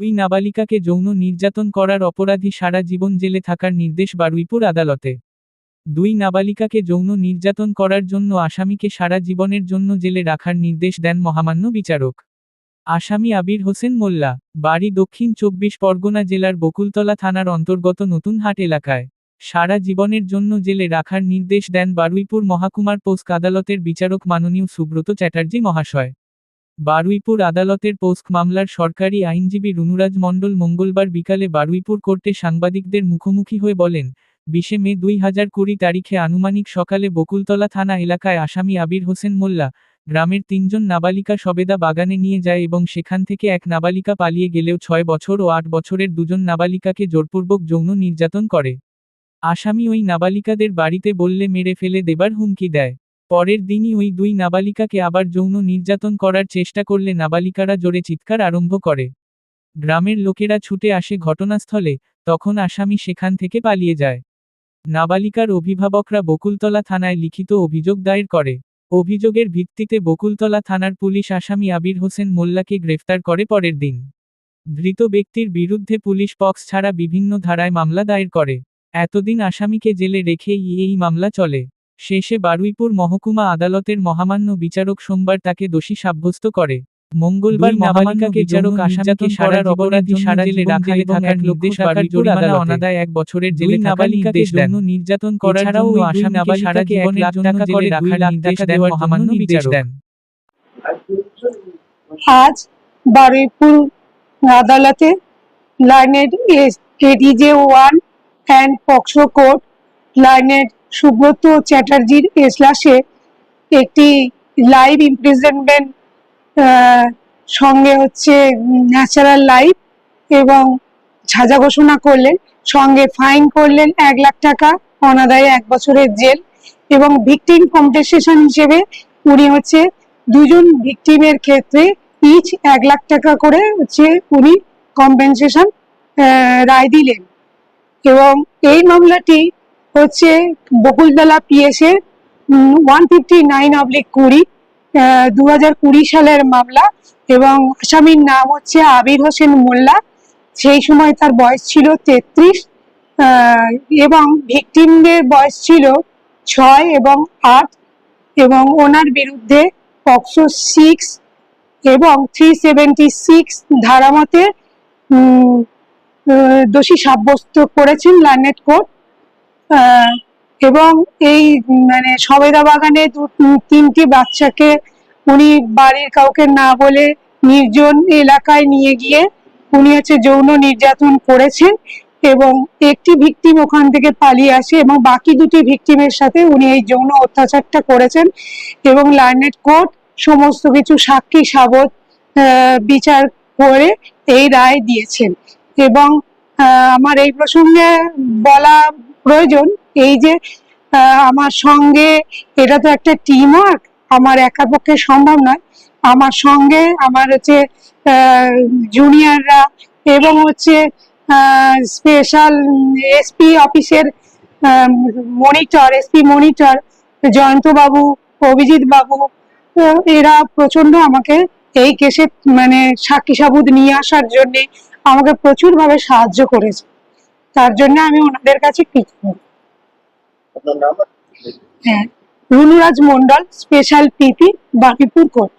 ওই নাবালিকাকে যৌন নির্যাতন করার অপরাধী সারা জীবন জেলে থাকার নির্দেশ বারুইপুর আদালতে। দুই নাবালিকাকে যৌন নির্যাতন করার জন্য আসামিকে সারা জীবনের জন্য জেলে রাখার নির্দেশ দেন মহামান্য বিচারক। আসামি আবির হোসেন মোল্লা, বাড়ি দক্ষিণ চব্বিশ পরগনা জেলার বকুলতলা থানার অন্তর্গত নতুনহাট এলাকায়। সারা জীবনের জন্য জেলে রাখার নির্দেশ দেন বারুইপুর মহাকুমার পোস্ক আদালতের বিচারক মাননীয় সুব্রত চ্যাটার্জি মহাশয়। বারুইপুর আদালতের পোস্ক মামলার সরকারি আইনজীবী রুনুরাজ মণ্ডল মঙ্গলবার বিকালে বারুইপুর কোর্টে সাংবাদিকদের মুখোমুখি হয়ে বলেন, বিশে মে দুই হাজার কুড়ি তারিখে আনুমানিক সকালে বকুলতলা থানা এলাকায় আসামি আবির হোসেন মোল্লা, গ্রামের তিনজন নাবালিকা সবেদা বাগানে নিয়ে যায় এবং সেখান থেকে এক নাবালিকা পালিয়ে গেলেও ছয় বছর ও আট বছরের দুজন নাবালিকাকে জোরপূর্বক যৌন নির্যাতন করে। আসামি ওই নাবালিকাদের বাড়িতে বললে মেরে ফেলে দেবার হুমকি দেয়। পরের দিনই ওই দুই নাবালিকাকে আবার যৌন নির্যাতন করার চেষ্টা করলে নাবালিকারা জোরে চিৎকার আরম্ভ করে। গ্রামের লোকেরা ছুটে আসে ঘটনাস্থলে, তখন আসামি সেখান থেকে পালিয়ে যায়। নাবালিকার অভিভাবকরা বকুলতলা থানায় লিখিত অভিযোগ দায়ের করে। অভিযোগের ভিত্তিতে বকুলতলা থানার পুলিশ আসামি আবির হোসেন মোল্লাকে গ্রেফতার করে পরের দিন। ধৃত ব্যক্তির বিরুদ্ধে পুলিশ পক্স ছাড়া বিভিন্ন ধারায় মামলা দায়ের করে। এতদিন আসামিকে জেলে রেখেই এই মামলা চলে। শেষে বারুইপুর মহকুমা আদালতের মহামান্য বিচারক সোমবার তাকে দোষী সাব্যস্ত করে। মঙ্গলবার নাবালিকাকে বিচারক আসামিকে সারা অপরাধী সারা জেলে রাখালে থাকার নির্দেশ বারুইপুর আদালত অনাদায় এক বছরের জেলে নাবালিকাকে যৌন নির্যাতন করার জন্য আসামি নাবালিকাকে এক লাখ টাকা করে রাখার নির্দেশ দেন মহামান্য বিচারক। দেন আজ বারুইপুর আদালতে learned ADJ one and POCSO court learned Subrata চ্যাটার্জির এজলাসে একটি লাইভ ইমপ্রিজনমেন্ট সঙ্গে হচ্ছে ন্যাচারাল লাইফ এবং সাজা ঘোষণা করলেন, সঙ্গে ফাইন করলেন এক লাখ টাকা, অনাদায়ে এক বছরের জেল এবং ভিকটিম কম্পেনসেশন হিসেবে উনি হচ্ছে দুজন ভিকটিমের ক্ষেত্রে ইচ এক লাখ টাকা করে হচ্ছে উনি কম্পেনসেশন রায় দিলেন। এবং এই মামলাটি হচ্ছে Bakultala PSA one fifty nine oblique কুড়ি দু হাজার কুড়ি সালের মামলা এবং আসামির নাম হচ্ছে আবির হোসেন মোল্লা। সেই সময় তার বয়স ছিল তেত্রিশ এবং ভিকটিমদের বয়স ছিল ছয় এবং আট এবং ওনার বিরুদ্ধে পক্সো সিক্স এবং থ্রি সেভেন্টি সিক্স ধারা মতে উম, আহ, দোষী সাব্যস্ত করেছেন লার্নেট কোর্ট। এবং এই মানে সবেদা বাগানে দু- তিনটি বাচ্চাকে উনি বাড়ির কাউকে না বলে নির্জন এলাকায় নিয়ে গিয়ে উনি হচ্ছে যৌন নির্যাতন করেছেন এবং একটি ভিকটিম ওখান থেকে পালিয়ে আসে এবং বাকি দুটি ভিকটিমের সাথে উনি এই যৌন অত্যাচারটা করেছেন এবং লার্নেট কোর্ট সমস্ত কিছু সাক্ষী সাবত বিচার করে এই রায় দিয়েছেন। এবং আমার এই প্রসঙ্গে বলা প্রয়োজন। এই যে আমার সঙ্গে, এটা তো একটা টিম ওয়ার্ক আমার একা পক্ষে সম্ভব নয়। আমার সঙ্গে আমার হচ্ছে জুনিয়ররা এবং হচ্ছে স্পেশাল এসপি অফিসের মনিটর এসপি মনিটর জয়ন্তবাবু অভিজিৎ বাবু এরা প্রচণ্ড আমাকে এই কেসে মানে সাক্ষী সাবুত নিয়ে আসার জন্যে আমাকে প্রচুর ভাবে সাহায্য করেছে। তার জন্য আমি ওনাদের কাছে কৃতজ্ঞ হ্যাঁ। Runuraj Mondal special PP Bakipur court.